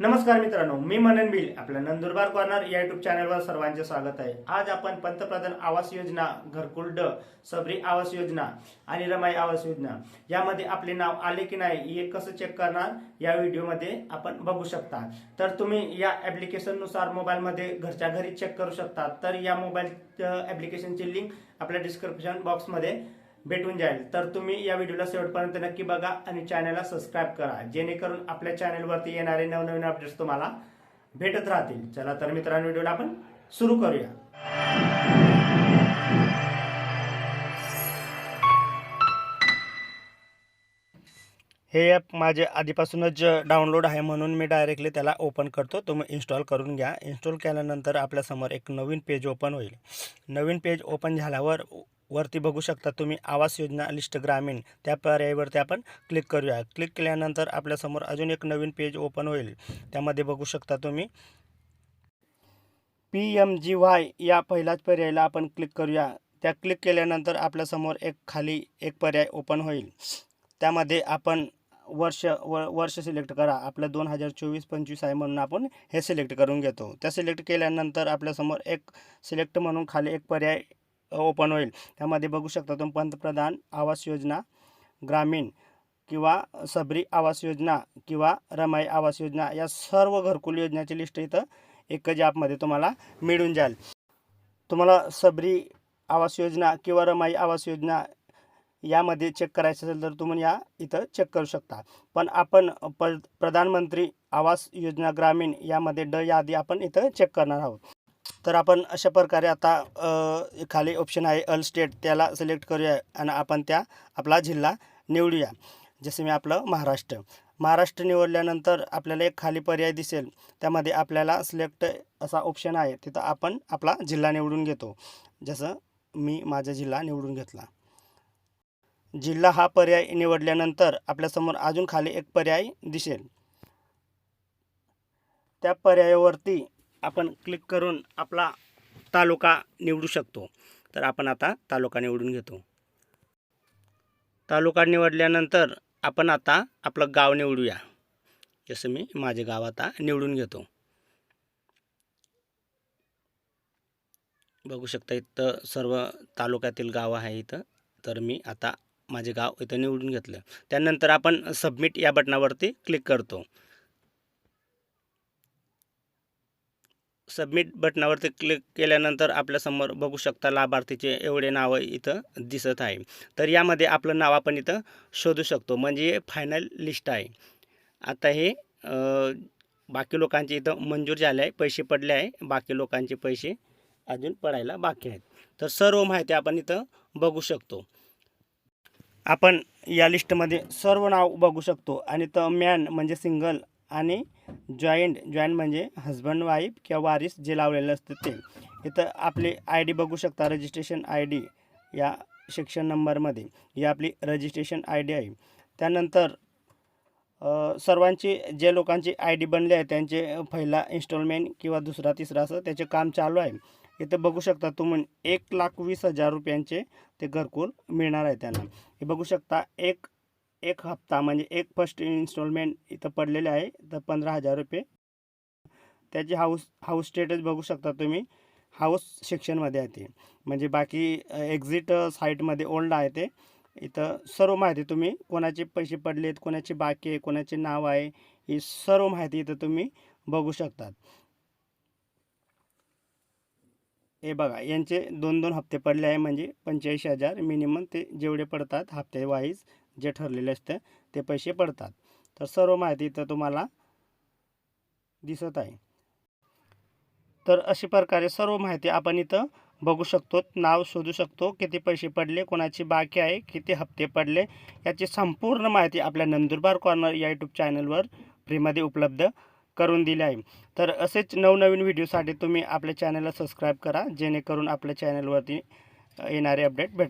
नमस्कार मित्रांनो मी मनन बिल आपल्या नंदुरबार कॉर्नर या युट्यूब चॅनलवर सर्वांचे स्वागत आहे. आज आपण पंतप्रधान आवास योजना घरकुल ड सबरी आवास योजना आणि रमाई आवास योजना यामध्ये आपले नाव आले की नाही हे कसं चेक करणार या व्हिडिओमध्ये आपण बघू शकता. तर तुम्ही या ॲप्लिकेशननुसार मोबाईलमध्ये घरच्या घरी चेक करू शकता. तर या मोबाईल ॲप्लिकेशनची लिंक आपल्या डिस्क्रिप्शन बॉक्समध्ये भेटून जाईल. तर तुम्ही या व्हिडिओला शेवटपर्यंत नक्की बघा आणि चॅनलला सबस्क्राईब करा. जेणेकरून आपल्या चॅनलवरती येणारे नवनवीन अपडेट्स तुम्हाला भेटत राहतील. चला तर मित्रांनो व्हिडिओला आपण सुरू करूया. हे ॲप माझे आधीपासूनच डाउनलोड आहे म्हणून मी डायरेक्टली त्याला ओपन करतो. तुम्ही इन्स्टॉल करून घ्या. इन्स्टॉल केल्यानंतर आपल्यासमोर एक नवीन पेज ओपन होईल. नवीन पेज ओपन झाल्यावर वरती बघू शकता तुम्ही आवास योजना लिस्ट ग्रामीण. त्या पर्यायावरती आपण क्लिक करूया. क्लिक केल्यानंतर आपल्यासमोर अजून एक नवीन पेज ओपन होईल. त्यामध्ये बघू शकता तुम्ही पी एम जी वाय या पहिल्याच पर्यायाला आपण क्लिक करूया. त्या क्लिक केल्यानंतर आपल्यासमोर एक खाली एक पर्याय ओपन होईल. त्यामध्ये आपण वर्ष व वर्ष सिलेक्ट करा. आपलं दोन हजार चोवीस पंचवीस आहे म्हणून आपण हे सिलेक्ट करून घेतो. त्या सिलेक्ट केल्यानंतर आपल्यासमोर एक सिलेक्ट म्हणून खाली एक पर्याय ओपन होईल. त्यामध्ये बघू शकता तुम्ही पंतप्रधान आवास योजना ग्रामीण किंवा सबरी आवास योजना किंवा रमाई आवास योजना या सर्व घरकुल योजनाची लिस्ट इथं एकच ॲपमध्ये तुम्हाला मिळून जाईल. तुम्हाला सबरी आवास योजना किंवा रमाई आवास योजना यामध्ये चेक करायचं असेल तर तुम्ही या इथं चेक करू शकता. पण आपण प प्रधानमंत्री आवास योजना ग्रामीण यामध्ये ड यादी आपण इथं चेक करणार आहोत. तर आपण अशा प्रकारे आता खाली ऑप्शन आहे अल स्टेट. त्याला सिलेक्ट करूया आणि आपण त्या आपला जिल्हा निवडूया. जसे मी आपलं महाराष्ट्र. महाराष्ट्र निवडल्यानंतर आपल्याला एक खाली पर्याय दिसेल. त्यामध्ये आपल्याला सिलेक्ट असा ऑप्शन आहे. तिथं आपण आपला जिल्हा निवडून घेतो. जसं मी माझा जिल्हा निवडून घेतला. जिल्हा हा पर्याय निवडल्यानंतर आपल्यासमोर अजून खाली एक पर्याय दिसेल. त्या पर्यायावरती आपण क्लिक करून आपला तालुका निवडू शकतो. तर आपण आता तालुका निवडून घेतो. तालुका निवडल्यानंतर आपण आता आपलं गाव निवडूया. जसं मी माझे गाव आता निवडून घेतो. बघू शकता इथं सर्व तालुक्यातील गाव आहे इथं. तर मी आता माझे गाव इथं निवडून घेतलं. त्यानंतर आपण सबमिट या बटनावरती क्लिक करतो. सबमिट बटनावरती क्लिक केल्यानंतर आपल्यासमोर बघू शकता लाभार्थीचे एवढे नावं इथं दिसत आहे. तर यामध्ये आपलं नाव आपण इथं शोधू शकतो. म्हणजे फायनल लिस्ट आहे. आता हे बाकी लोकांचे इथं मंजूर झाले आहे. पैसे पडले आहे. बाकी लोकांचे पैसे अजून पडायला बाकी आहेत. तर सर्व माहिती आपण इथं बघू शकतो. आपण या लिस्टमध्ये सर्व नाव बघू शकतो. आणि तर मॅन म्हणजे सिंगल आणि जॉईंट जॉईंट म्हणजे हजबंड वाईफ किंवा वारीस जे लावलेलं असतं ते. इथं आपली आय डी बघू शकता रजिस्ट्रेशन आय डी या सेक्शन नंबरमध्ये ही आपली रजिस्ट्रेशन आय डी आहे. त्यानंतर सर्वांची जे लोकांची आय डी बनले आहे त्यांचे पहिला इन्स्टॉलमेंट किंवा दुसरा तिसरा असं त्याचे काम चालू आहे. इथं बघू शकता तुम्ही एक लाख वीस हजार रुपयांचे ते घरकुल मिळणार आहे त्यांना. हे बघू शकता एक एक हप्ता म्हणजे एक फर्स्ट इन्स्टॉलमेंट इथं पडलेले आहे तर पंधरा हजार रुपये. त्याची हाऊस हाऊस स्टेटस बघू शकता तुम्ही. हाऊस सेक्शनमध्ये आहे ते. म्हणजे बाकी एक्झिट साईटमध्ये ओल्ड आहे ते. इथं सर्व माहिती तुम्ही कोणाचे पैसे पडलेत कोणाचे बाकी आहे कोणाचे नाव आहे ही सर्व माहिती इथं तुम्ही बघू शकतात. हे बघा यांचे दोन दोन हप्ते पडले आहे म्हणजे पंच्याऐंशी हजार मिनिमम ते जेवढे पडतात हप्ते वाईज जे ठरलेले असते ते पैसे पडतात. तर सर्व माहिती इथं तुम्हाला दिसत आहे. तर अशा प्रकारे सर्व माहिती आपण इथं बघू शकतो नाव शोधू शकतो किती पैसे पडले कोणाची बाकी आहे किती हप्ते पडले याची संपूर्ण माहिती आपल्या नंदुरबार कॉर्नर या यूट्यूब चॅनलवर फ्रीमध्ये उपलब्ध करून दिले आहे. तर असेच नवनवीन व्हिडिओसाठी तुम्ही आपल्या चॅनलला सबस्क्राईब करा जेणेकरून आपल्या चॅनलवरती येणारे अपडेट भेटत